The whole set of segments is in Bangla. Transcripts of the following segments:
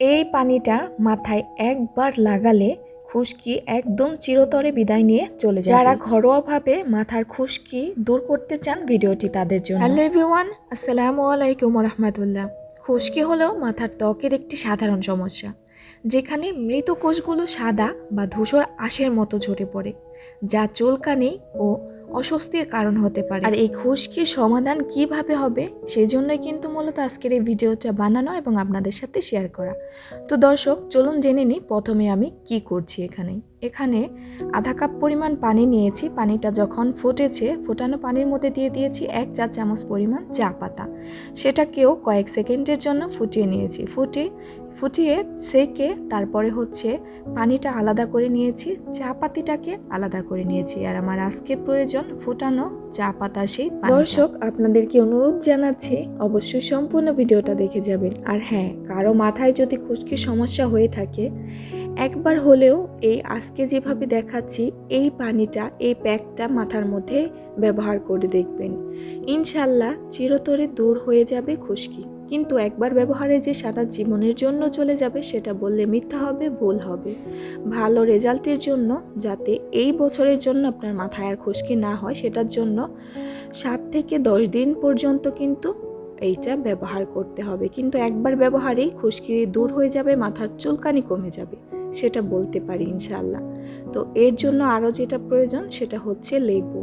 এই পানিটা মাথায় একবার লাগালে খুশকি একদম চিরতরে বিদায় নিয়ে চলে যায় যারা ঘরোয়াভাবে মাথার খুশকি দূর করতে চান ভিডিওটি তাদের জন্য। হ্যালো এভরিওয়ান, আসসালামু আলাইকুম রহমতুল্লাহ খুশকি হলেও মাথার ত্বকের একটি সাধারণ সমস্যা, যেখানে মৃত কোষগুলো সাদা বা ধূসর আঁশের মতো ঝরে পড়ে, যা চুলকানি ও অস্বস্তির কারণ হতে পারে। আর এই খুশকির সমাধান কীভাবে হবে সেই জন্যই কিন্তু মূলত আজকের এই ভিডিওটা বানানো এবং আপনাদের সাথে শেয়ার করা। তো দর্শক, চলুন জেনে নিই প্রথমে আমি কি করছি এখানে। এখানে আধা কাপ পরিমাণ পানি নিয়েছি। পানিটা যখন ফুটেছে, ফোটানো পানির মধ্যে দিয়ে দিয়েছি এক চা চামচ পরিমাণ চা পাতা। সেটাকেও কয়েক সেকেন্ডের জন্য ফুটিয়ে নিয়েছি। ফুটিয়ে ফুটিয়ে সেকে তারপরে হচ্ছে পানিটা আলাদা করে নিয়েছি, চা পাতিটাকে আলাদা করে নিয়েছি। আর আমার আজকের প্রয়োজন ফুটানো চা পাতা সেই দর্শক, আপনাদেরকে অনুরোধ জানাচ্ছি, অবশ্যই সম্পূর্ণ ভিডিওটা দেখে যাবেন। আর হ্যাঁ কারও মাথায় যদি খুশকির সমস্যা হয়ে থাকে, একবার হলেও এই আজকে যেভাবে দেখাচ্ছি, এই পানিটা, এই প্যাকটা মাথার মধ্যে ব্যবহার করে দেখবেন। ইনশাল্লাহ চিরতরে দূর হয়ে যাবে খুশকি। কিন্তু একবার ব্যবহারে যে সারা জীবনের জন্য চলে যাবে, সেটা বললে মিথ্যা হবে, ভুল হবে। ভালো রেজাল্টের জন্য, যাতে এই বছরের জন্য আপনার মাথায় আর খুশকি না হয়, সেটার জন্য সাত থেকে দশ দিন পর্যন্ত কিন্তু এইটা ব্যবহার করতে হবে। কিন্তু একবার ব্যবহারেই খুশকি দূর হয়ে যাবে, মাথার চুলকানি কমে যাবে, সেটা বলতে পারি ইনশাল্লাহ তো এর জন্য আরও যেটা প্রয়োজন, সেটা হচ্ছে লেবু।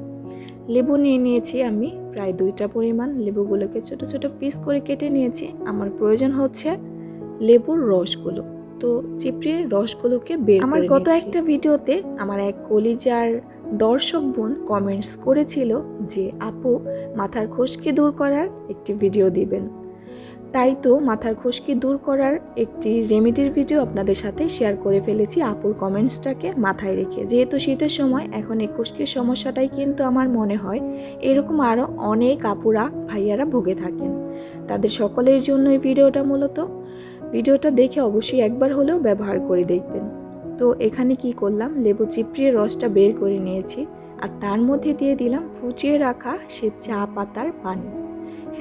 লেবু নিয়ে নিয়েছি আমি প্রায় দুইটা পরিমাণ লেবুগুলোকে ছোট ছোট পিস করে কেটে নিয়েছি। আমার প্রয়োজন হচ্ছে লেবুর রসগুলো। তো চিপড়িয়ে রসগুলোকে বের আমার গত একটা ভিডিওতে আমার এক কলিজার দর্শক বোন কমেন্টস করেছিল যে আপু মাথার খুশকি দূর করার একটি ভিডিও দিবেন। তাই তো মাথার খুশকি দূর করার একটি রেমেডির ভিডিও আপনাদের সাথে শেয়ার করে ফেলেছি। আপুর কমেন্টসটাকে মাথায় রেখে। যেহেতু শীতের সময়, এখন এই খুশকির সমস্যাটাই কিন্তু আমার মনে হয়, এরকম আরও অনেক আপুরা, ভাইয়ারা ভুগে থাকেন। তাদের সকলের জন্য এই ভিডিওটা মূলত। ভিডিওটা দেখে অবশ্যই একবার হলেও ব্যবহার করে দেখবেন। তো এখানে কি করলাম? লেবু চিপড়িয়ে রসটা বের করে নিয়েছি। আর তার মধ্যে দিয়ে দিলাম ফুচিয়ে রাখা সে চা পাতার পানি।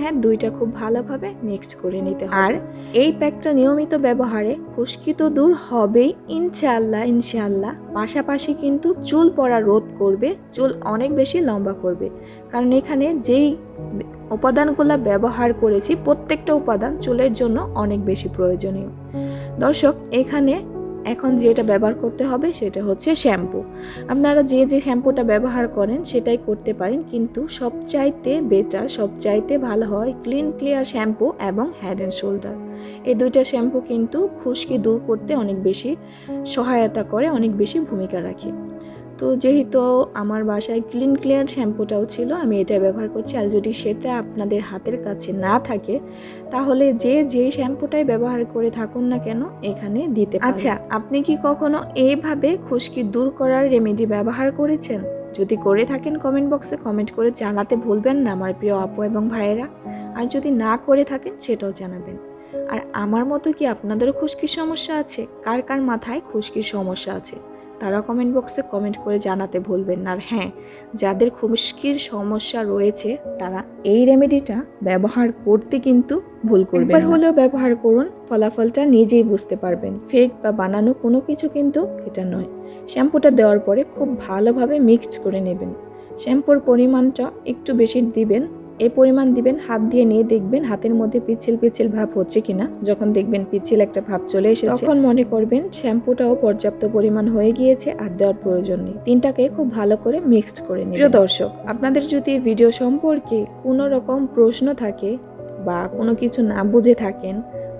হ্যাঁ দুইটা খুব ভালোভাবে মিক্সড করে নিতে হবে। আর এই প্যাকটা নিয়মিত ব্যবহারে খুশকি তো দূর হবেই, ইনশাআল্লাহ ইনশাআল্লাহ। পাশাপাশি কিন্তু চুল পড়া রোধ করবে, চুল অনেক বেশি লম্বা করবে। কারণ এখানে যেই উপাদানগুলো ব্যবহার করেছি, প্রত্যেকটা উপাদান চুলের জন্য অনেক বেশি প্রয়োজনীয়। দর্শক, এখানে এখন যেটা ব্যবহার করতে হবে সেটা হচ্ছে শ্যাম্পু। আপনারা যে যে শ্যাম্পুটা ব্যবহার করেন সেটাই করতে পারেন, কিন্তু সবচাইতে বেটার সবচাইতে ভালো হয় ক্লিন ক্লিয়ার শ্যাম্পু এবং হেড অ্যান্ড শোল্ডার এই দুইটা শ্যাম্পু কিন্তু খুশকি দূর করতে অনেক বেশি সহায়তা করে, অনেক বেশি ভূমিকা রাখে। তো যেহেতু আমার বাসায় ক্লিন ক্লিয়ার শ্যাম্পুটাও ছিল, আমি এটা ব্যবহার করছি। আর যদি সেটা আপনাদের হাতের কাছে না থাকে, তাহলে যে যে শ্যাম্পুটাই ব্যবহার করে থাকুন না কেন, এখানে দিতে আচ্ছা আপনি কি কখনো এইভাবে খুশকি দূর করার রেমেডি ব্যবহার করেছেন? যদি করে থাকেন কমেন্ট বক্সে কমেন্ট করে জানাতে ভুলবেন না আমার প্রিয় আপু এবং ভাইয়েরা। আর যদি না করে থাকেন, সেটাও জানাবেন। আর আমার মতো কি আপনাদেরও খুশকির সমস্যা আছে? কার কার মাথায় খুশকির সমস্যা আছে? তারা কমেন্ট বক্সে কমেন্ট করে জানাতে ভুলবেন না। আর হ্যাঁ যাদের খুশকির সমস্যা রয়েছে তারা এই রেমেডিটা ব্যবহার করতে কিন্তু ভুল করবেন একবার হলেও ব্যবহার করুন ফলাফলটা নিজেই বুঝতে পারবেন। ফেক বা বানানো কোনো কিছু কিন্তু এটা নয়। শ্যাম্পুটা দেওয়ার পরে খুব ভালোভাবে মিক্সড করে নেবেন। শ্যাম্পুর পরিমাণটা একটু বেশি দিবেন এই পরিমাণ দিবেন হাত দিয়ে নিয়ে দেখবেন হাতের মধ্যে পিছিল পিছিল ভাব হচ্ছে কিনা। যখন দেখবেন পিছিল একটা ভাব চলে এসেছে তখন মনে করবেন শ্যাম্পুটাও পর্যাপ্ত পরিমাণ হয়ে গিয়েছে আর দেওয়ার প্রয়োজন নেই। তিনটাকে খুব ভালো করে মিক্সড করে নিন প্রিয় দর্শক আপনাদের যদি ভিডিও সম্পর্কে কোনো রকম প্রশ্ন থাকে বা কোনো কিছু না বুঝে থাকেন,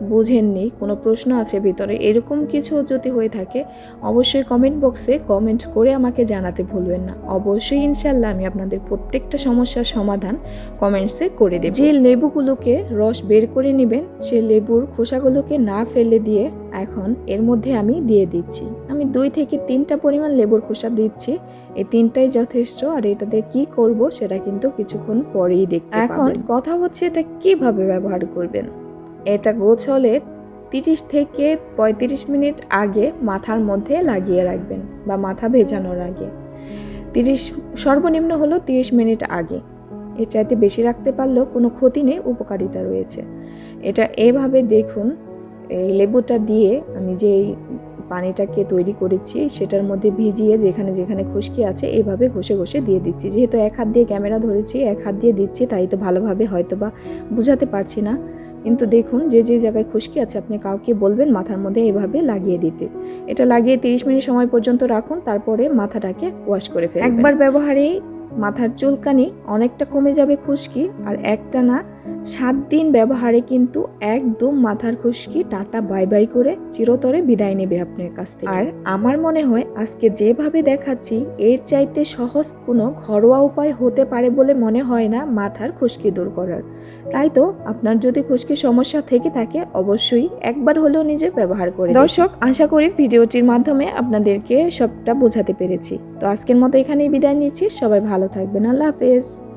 বুঝেননি, কোনো প্রশ্ন আছে ভিতরে, এরকম কিছু যদি হয়ে থাকে, অবশ্যই কমেন্ট বক্সে কমেন্ট করে আমাকে জানাতে ভুলবেন না। অবশ্যই ইনশাল্লাহ আমি আপনাদের প্রত্যেকটা সমস্যার সমাধান কমেন্টসে করে দেব। যে লেবুগুলোকে রস বের করে নেবেন, সে লেবুর খোসাগুলোকে না ফেলে দিয়ে এখন এর মধ্যে আমি দিয়ে দিচ্ছি। আমি দুই থেকে তিনটা পরিমাণ লেবুর খোসা দিচ্ছি। এই তিনটাই যথেষ্ট আর এটাতে কি করব সেটা কিন্তু কিছুক্ষণ পরেই দেখতে এখন কথা হচ্ছে এটা কীভাবে ব্যবহার করবেন। এটা গোছলের তিরিশ থেকে পঁয়ত্রিশ মিনিট আগে মাথার মধ্যে লাগিয়ে রাখবেন বা মাথা ভেজানোর আগে। তিরিশ সর্বনিম্ন হলো তিরিশ মিনিট আগে। এর চাইতে বেশি রাখতে পারলেও কোনো ক্ষতি নেই উপকারিতা রয়েছে। এটা এভাবে দেখুন এই লেবুটা দিয়ে আমি যে এই পানিটাকে তৈরি করেছি সেটার মধ্যে ভিজিয়ে যেখানে যেখানে খুশকি আছে এভাবে ঘষে ঘষে দিয়ে দিচ্ছি। যেহেতু এক হাত দিয়ে ক্যামেরা ধরেছি এক হাত দিয়ে দিচ্ছি তাই তো ভালোভাবে হয়তো বা বুঝাতে পারছি না। কিন্তু দেখুন যে যে জায়গায় খুশকি আছে আপনি কাউকে বলবেন মাথার মধ্যে এভাবে লাগিয়ে দিতে। এটা লাগিয়ে 30 মিনিট সময় পর্যন্ত রাখুন তারপরে মাথাটাকে ওয়াশ করে ফেলবেন। একবার ব্যবহারেই মাথার চুলকানি অনেকটা কমে যাবে খুশকি আর একটা না সাত দিন ব্যবহারে কিন্তু একদম মাথার খুশকি, টাটা, বাই বাই করে চিরতরে বিদায় নেবে আপনার কাছ থেকে। আর আমার মনে হয় আজকে যেভাবে দেখাচ্ছি, এর চাইতে সহজ কোনো ঘরোয়া উপায় হতে পারে বলে মনে হয় না মাথার খুশকি দূর করার। তাই তো আপনার যদি খুশকির সমস্যা থেকে থাকে, অবশ্যই একবার হলেও নিজে ব্যবহার করে দর্শক, আশা করি ভিডিওটির মাধ্যমে আপনাদেরকে সবটা বোঝাতে পেরেছি। তো আজকের মতো এখানেই বিদায় নিচ্ছি। সবাই ভালো থাকবেন। আল্লাহ হাফেজ।